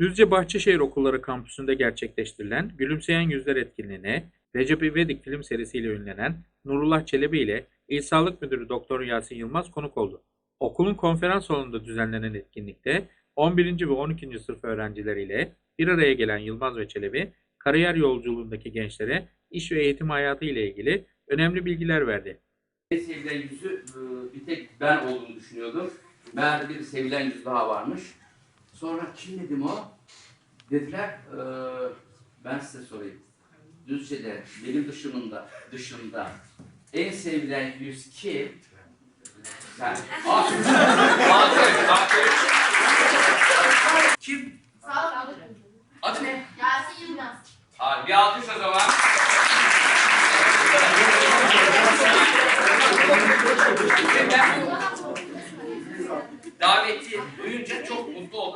Düzce Bahçeşehir Okulları kampüsünde gerçekleştirilen Gülümseyen Yüzler etkinliğine Recep İvedik film serisiyle ünlenen Nurullah Çelebi ile İl Sağlık Müdürü Doktor Yasin Yılmaz konuk oldu. Okulun konferans salonunda düzenlenen etkinlikte 11. ve 12. sınıf öğrencileriyle bir araya gelen Yılmaz ve Çelebi, kariyer yolculuğundaki gençlere iş ve eğitim hayatı ile ilgili önemli bilgiler verdi. En sevilen yüzü e, bir tek ben olduğunu düşünüyordum. Meğer bir sevilen yüz daha varmış. Sonra kim dedim o? Dediler, e, ben size sorayım. Düzce'de, benim dışımında, dışında en sevilen yüz kim? Sen. Aferin. Aferin. Aferin. Kim? Sağlık müdürü. Adı ne? Yasin Yılmaz. Abi bir alkış o zaman.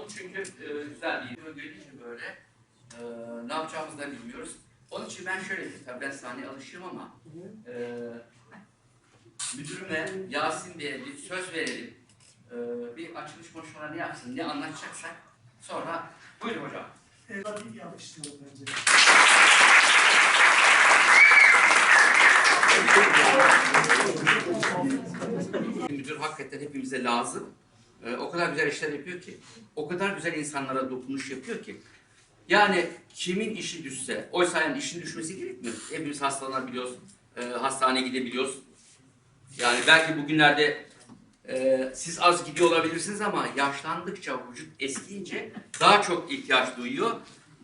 Oldum çünkü e, güzel bir video gelince böyle e, ne yapacağımızı da bilmiyoruz. Onun için ben şöyle diyeyim, tabii ben sahneye alışığım ama e, müdürüme Yasin Bey'e bir söz verelim. E, bir açılış konuşmalarını yapsın, ne anlatacaksak sonra buyurun hocam. Evladım yapıştıralım bence. Müdür hakikaten hepimize lazım. Ee, o kadar güzel işler yapıyor ki, o kadar güzel insanlara dokunuş yapıyor ki. Yani kimin işi düşse, oysa yani işin düşmesi gerekmiyor. Hepimiz hastalanabiliyoruz, e, hastaneye gidebiliyoruz. Yani belki bugünlerde e, siz az gidiyor olabilirsiniz ama yaşlandıkça, vücut eskiyince daha çok ihtiyaç duyuyor.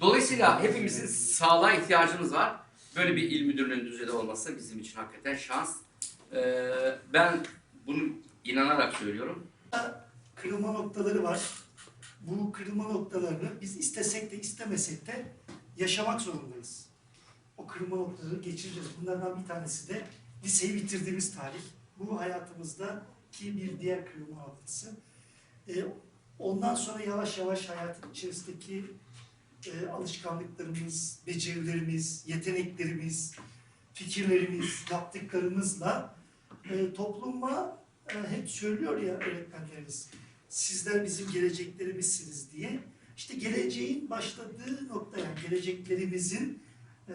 Dolayısıyla hepimizin sağlığa ihtiyacımız var. Böyle bir il müdürünün düzeyde olması bizim için hakikaten şans. Ee, ben bunu inanarak söylüyorum. Kırılma noktaları var. Bu kırılma noktalarını biz istesek de istemesek de yaşamak zorundayız. O kırılma noktaları geçireceğiz. Bunlardan bir tanesi de liseyi bitirdiğimiz tarih. Bu hayatımızda ki bir diğer kırılma noktası. Ee, ondan sonra yavaş yavaş hayatın içerisindeki e, alışkanlıklarımız, becerilerimiz, yeteneklerimiz, fikirlerimiz, yaptıklarımızla e, topluma e, hep söylüyor ya öğretmenlerimiz, sizler bizim geleceklerimizsiniz diye. İşte geleceğin başladığı nokta yani geleceklerimizin e,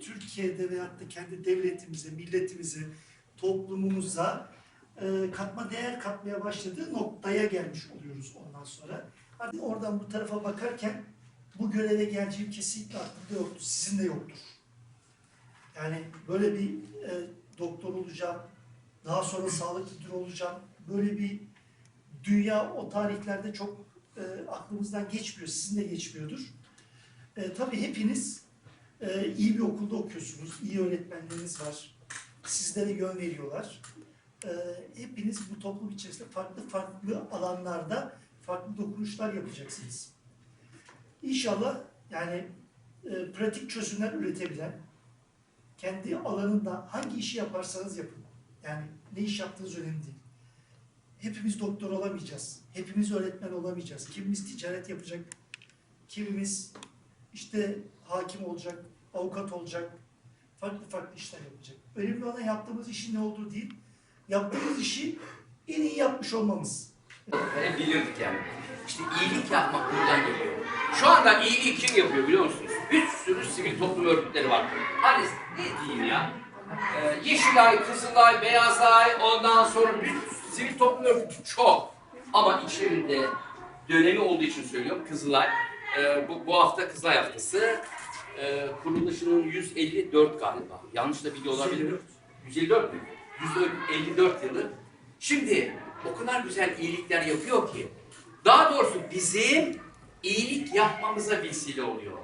Türkiye'de veyahut da kendi devletimize, milletimize, toplumumuza e, katma değer katmaya başladığı noktaya gelmiş oluyoruz ondan sonra. Artık oradan bu tarafa bakarken bu göreve geleceğim kesinlikle aklımda yoktu. Sizin de yoktur. Yani böyle bir e, doktor olacağım, daha sonra sağlık müdürü olacağım. Böyle bir dünya o tarihlerde çok e, aklımızdan geçmiyor. Sizin de geçmiyordur. E, tabii hepiniz e, iyi bir okulda okuyorsunuz. iyi öğretmenleriniz var. Sizlere yön veriyorlar. E, hepiniz bu toplum içerisinde farklı farklı alanlarda farklı dokunuşlar yapacaksınız. İnşallah yani e, pratik çözümler üretebilen, kendi alanında hangi işi yaparsanız yapın. Yani ne iş yaptığınız önemli değil. Hepimiz doktor olamayacağız. Hepimiz öğretmen olamayacağız. Kimimiz ticaret yapacak. Kimimiz işte hakim olacak, avukat olacak. Farklı farklı işler yapacak. Önemli olan yaptığımız işin ne olduğu değil, yaptığımız işi en iyi yapmış olmamız. Hep bilirdik yani. İşte iyilik yapmak buradan geliyor. Şu anda iyiliği kim yapıyor biliyor musunuz? Bir sürü sivil toplum örgütleri var. Hani ne diyeyim ya? Ee, Yeşilay, Kızılay, Beyazay, ondan sonra bir sivil toplum örgütü çok. Ama içlerinde dönemi olduğu için söylüyorum Kızılay. Ee, bu, bu hafta Kızılay haftası. Ee, kuruluşunun 154 galiba. Yanlış da biliyor olabilirim. 154 mü? 154 yılı. Şimdi o kadar güzel iyilikler yapıyor ki daha doğrusu bizim iyilik yapmamıza vesile oluyor.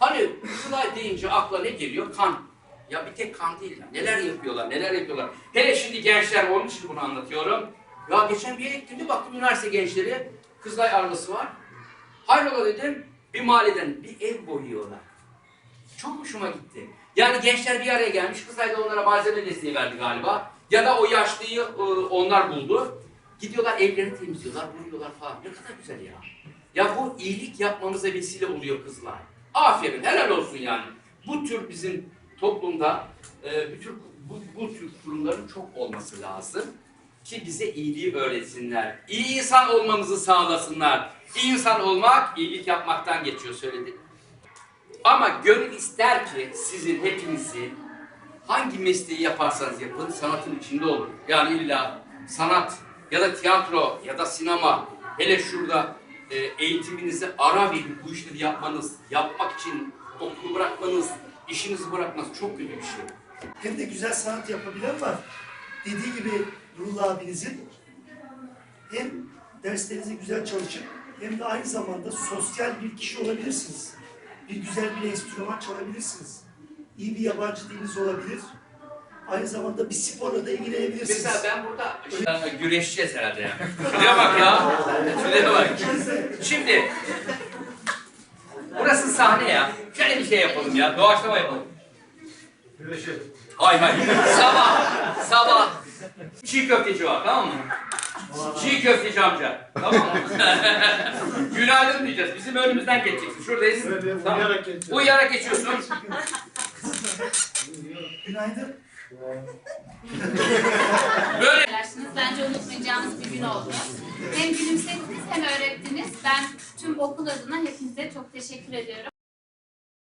Hani Kızılay deyince akla ne geliyor? Kan. Ya bir tek kan değil. Neler yapıyorlar, neler yapıyorlar. Hele şimdi gençler, onun için bunu anlatıyorum. Ya geçen bir yere gittim baktım üniversite gençleri. Kızılay arması var. Hayrola dedim, bir mahalleden bir ev boyuyorlar. Çok hoşuma gitti. Yani gençler bir araya gelmiş, Kızılay da onlara malzeme desteği verdi galiba. Ya da o yaşlıyı e, onlar buldu. Gidiyorlar evlerini temizliyorlar, vuruyorlar falan. Ne kadar güzel ya. Ya bu iyilik yapmamıza vesile oluyor kızlar. Aferin, helal olsun yani. Bu tür bizim toplumda e, bu tür, bu, bu tür kurumların çok olması lazım. ki bize iyiliği öğretsinler. İyi insan olmamızı sağlasınlar. İyi insan olmak, iyilik yapmaktan geçiyor söyledi. Ama gönül ister ki sizin hepinizi hangi mesleği yaparsanız yapın sanatın içinde olun. Yani illa sanat ya da tiyatro ya da sinema hele şurada e, eğitiminizi ara verip bu işleri yapmanız, yapmak için okulu bırakmanız, işinizi bırakmanız çok kötü bir şey. Hem de güzel sanat yapabilen var. Dediği gibi Nurullah abinizin hem derslerinizi güzel çalışıp hem de aynı zamanda sosyal bir kişi olabilirsiniz. Bir güzel bir enstrüman çalabilirsiniz. İyi bir yabancı diliniz olabilir. Aynı zamanda bir sporla da ilgilenebilirsiniz. Mesela ben burada Ee, güreşeceğiz herhalde ya. Şuraya bak ya. Şuraya bak. Şimdi burası sahne ya. Şey yapalım ya. Doğaçlama yapalım. Hay hay. Sabah, sabah çiğ köfteci var tamam mı? Çiğ köfteci amca. Tamam mı? Günaydın diyeceğiz. Bizim önümüzden geçeceksin. Şuradayız. Tamam. Uyuyarak geçiyorsun. Günaydın. Böyle. Bence unutmayacağımız bir gün oldu. Hem gülümsediniz hem öğrettiniz. Ben tüm okul adına hepinize çok teşekkür ediyorum.